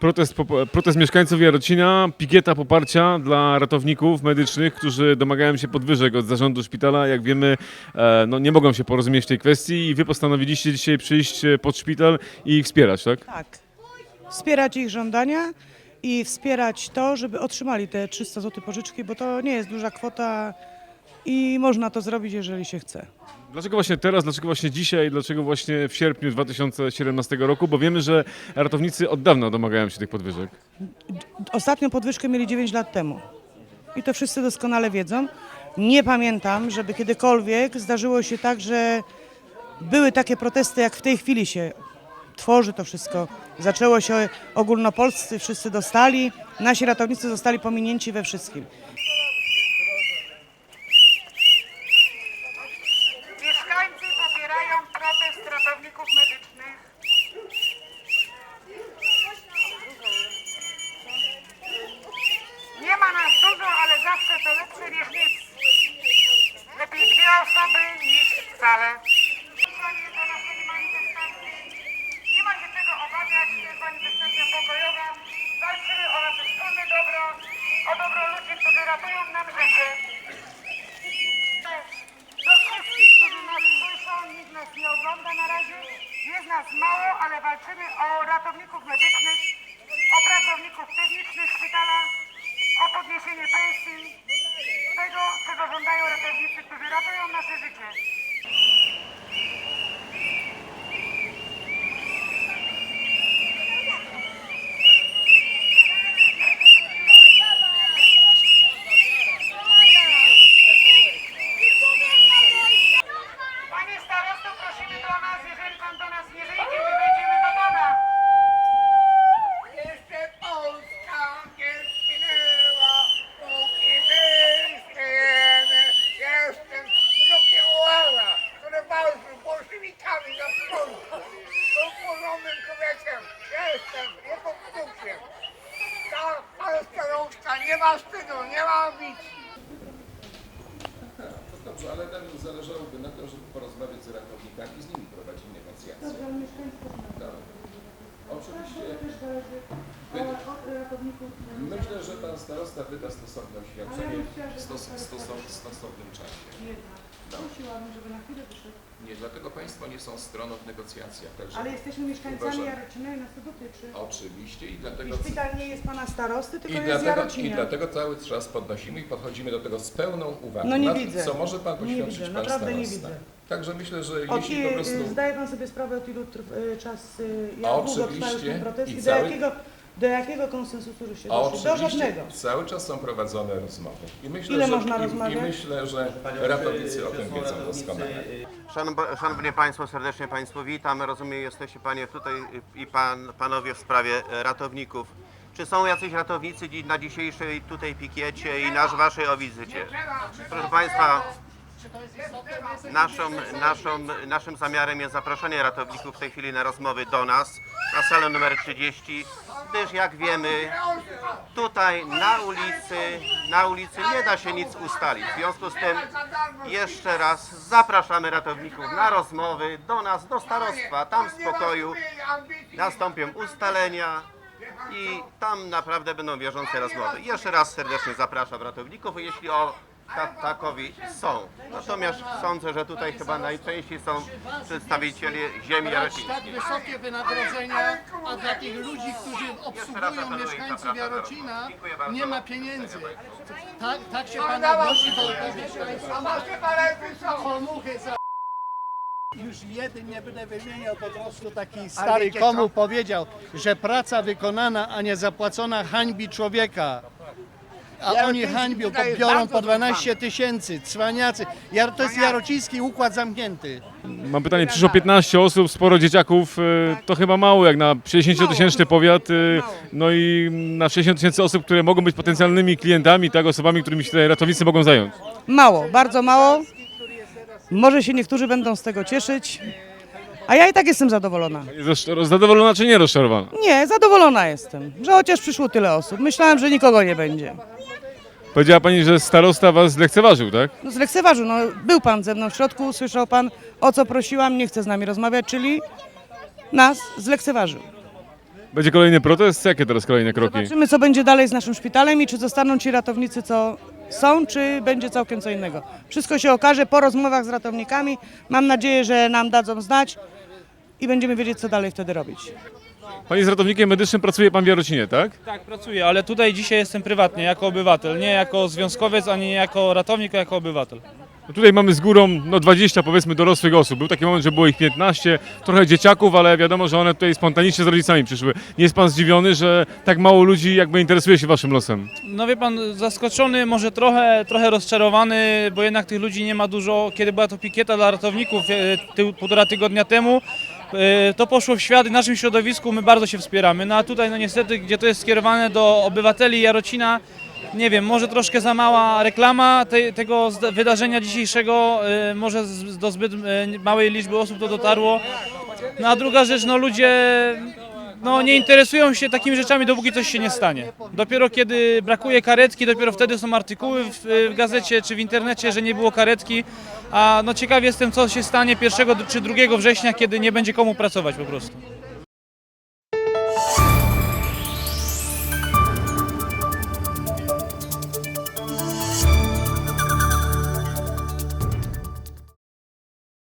Protest, protest mieszkańców Jarocina, pikieta poparcia dla ratowników medycznych, którzy domagają się podwyżek od zarządu szpitala. Jak wiemy, e, no, nie mogą się porozumieć w tej kwestii i wy postanowiliście dzisiaj przyjść e, pod szpital i ich wspierać, tak? Tak. Wspierać ich żądania i wspierać to, żeby otrzymali te 300 zł pożyczki, bo to nie jest duża kwota i można to zrobić, jeżeli się chce. Dlaczego właśnie teraz, dlaczego właśnie dzisiaj, dlaczego właśnie w sierpniu 2017 roku? Bo wiemy, że ratownicy od dawna domagają się tych podwyżek. Ostatnią podwyżkę mieli 9 lat temu. I to wszyscy doskonale wiedzą. Nie pamiętam, żeby kiedykolwiek zdarzyło się tak, że były takie protesty, jak w tej chwili się tworzy to wszystko. Zaczęło się ogólnopolscy, wszyscy dostali, nasi ratownicy zostali pominięci we wszystkim. Mieszkańcy popierają protest ratowników medycznych. Nie ma nas dużo, ale zawsze to lepsze niż nic. Lepiej dwie osoby niż wcale. Panie do naszej manifestacji. Nie ma się czego obawiać, to jest manifestacja pokojowa. Walczymy o nasze wspólne dobro, o dobro ludzi, którzy ratują nam życie. Do wszystkich, którzy nas słyszą, nikt nas nie ogląda na razie. Jest nas mało, ale walczymy o ratowników medycznych, o pracowników technicznych szpitala, o podniesienie pensji, tego, czego żądają ratownicy, którzy ratują nasze życie. Panie starosto, prosimy do nas, jeżeli pan do nas nie wyjdzie, my wejdziemy do pana. Jeszcze Polska nie zginęła, póki my istniejemy. Ja jestem wnukiem Ułana, który walczył z bolszewikami na froncie. Był porządnym człowiekiem. Ja jestem jego wnukiem. Ta polska rączka nie ma wstydu, nie ma ambicji. No dobrze, ale nam zależałoby na tym, żeby porozmawiać z ratownikami i z nimi prowadzić negocjacje. Tak. Oczywiście myślę, że pan starosta wyda stosowne oświadczenie w stos, stos, stosownym czasie. Prosiłabym, żeby na chwilę wyszedł. Nie, dlatego państwo nie są stroną w negocjacjach. Także Ale jesteśmy mieszkańcami Uważam. Jarocina i nas to dotyczy. oczywiście i I dlatego... szpital nie jest pana starosty, tylko I jest dlatego, I Jarocina. dlatego cały czas podnosimy i podchodzimy do tego z pełną uwagą. No nie na, widzę. Co może pan Nie poświadczyć widzę, pan naprawdę nie starosta. widzę. Także myślę, że Od, jeśli po prostu... y, Zdaje pan sobie sprawę, od ilu trw, y, czas, y, jak długo trwają Oczywiście. te protesty, I do cały- jakiego, do jakiego konsensusu się A doszli? Do oczywiście żadnego. cały czas są prowadzone rozmowy. I myślę, Ile że, można i, rozmawiać? I myślę, że ratownicy o tym wiedzą doskonale. Szanowni- Szanowni Państwo, serdecznie Państwa witam. Rozumiem, jesteście Panie tutaj i pan, Panowie w sprawie e, ratowników. Czy są jacyś ratownicy dzi- na dzisiejszej tutaj pikiecie i na Waszej o wizycie? Proszę Państwa, naszą, naszą, naszym zamiarem jest zaproszenie ratowników w tej chwili na rozmowy do nas, na salę numer 30, gdyż jak wiemy, tutaj na ulicy, na ulicy nie da się nic ustalić. W związku z tym jeszcze raz zapraszamy ratowników na rozmowy do nas, do starostwa. Tam w spokoju nastąpią ustalenia i tam naprawdę będą bieżące rozmowy. Jeszcze raz serdecznie zapraszam ratowników, jeśli o ta, takowi są. Natomiast sądzę, że tutaj chyba najczęściej są przedstawiciele ziemi tak jarocińskiej. wysokie wynagrodzenia, a dla tych ludzi, którzy obsługują mieszkańców Jarocina, nie ma pieniędzy. Tak, tak się pan odnosi do mieszkańców. Komuchy za... Już jeden nie będę wymieniał, po prostu taki stary komu powiedział, że praca wykonana, a nie zapłacona hańbi człowieka. A oni hańbią, bo biorą po 12 tysięcy, cwaniacy. Jar- To jest jarociński układ zamknięty. Mam pytanie, przyszło 15 osób, sporo dzieciaków, y, to chyba mało jak na 60-tysięczny powiat, y, no i na 60 tysięcy osób, które mogą być potencjalnymi klientami, tak, osobami, którymi się tutaj ratownicy mogą zająć. Mało, bardzo mało. Może się niektórzy będą z tego cieszyć, a ja i tak jestem zadowolona. Jest zadowolona czy nie rozczarowana? Nie, zadowolona jestem, że chociaż przyszło tyle osób. Myślałem, że nikogo nie będzie. Powiedziała Pani, że starosta Was zlekceważył, tak? No zlekceważył, no był pan ze mną w środku, słyszał pan o co prosiłam, nie chce z nami rozmawiać, czyli nas zlekceważył. Będzie kolejny protest? Jakie teraz kolejne kroki? Zobaczymy, co będzie dalej z naszym szpitalem i czy zostaną ci ratownicy, co są, czy będzie całkiem co innego. Wszystko się okaże po rozmowach z ratownikami. Mam nadzieję, że nam dadzą znać i będziemy wiedzieć, co dalej wtedy robić. Pan jest ratownikiem medycznym, pracuje pan w Jarocinie, tak? Tak, pracuję, ale tutaj dzisiaj jestem prywatnie, jako obywatel. Nie jako związkowiec, ani nie jako ratownik, a jako obywatel. No tutaj mamy z górą no 20 powiedzmy dorosłych osób. Był taki moment, że było ich 15, trochę dzieciaków, ale wiadomo, że one tutaj spontanicznie z rodzicami przyszły. Nie jest pan zdziwiony, że tak mało ludzi jakby interesuje się waszym losem? No wie pan, zaskoczony, może trochę, trochę rozczarowany, bo jednak tych ludzi nie ma dużo. Kiedy była to pikieta dla ratowników e, ty, półtora tygodnia temu, to poszło w świat i w naszym środowisku my bardzo się wspieramy. No a tutaj no niestety, gdzie to jest skierowane do obywateli Jarocina, nie wiem, może troszkę za mała reklama te, tego wydarzenia dzisiejszego, e, może z, do zbyt e, małej liczby osób to dotarło. No a druga rzecz, no ludzie no, nie interesują się takimi rzeczami, dopóki coś się nie stanie. Dopiero kiedy brakuje karetki, dopiero wtedy są artykuły w, w gazecie czy w internecie, że nie było karetki. A no ciekaw jestem, co się stanie 1 czy 2 września, kiedy nie będzie komu pracować po prostu.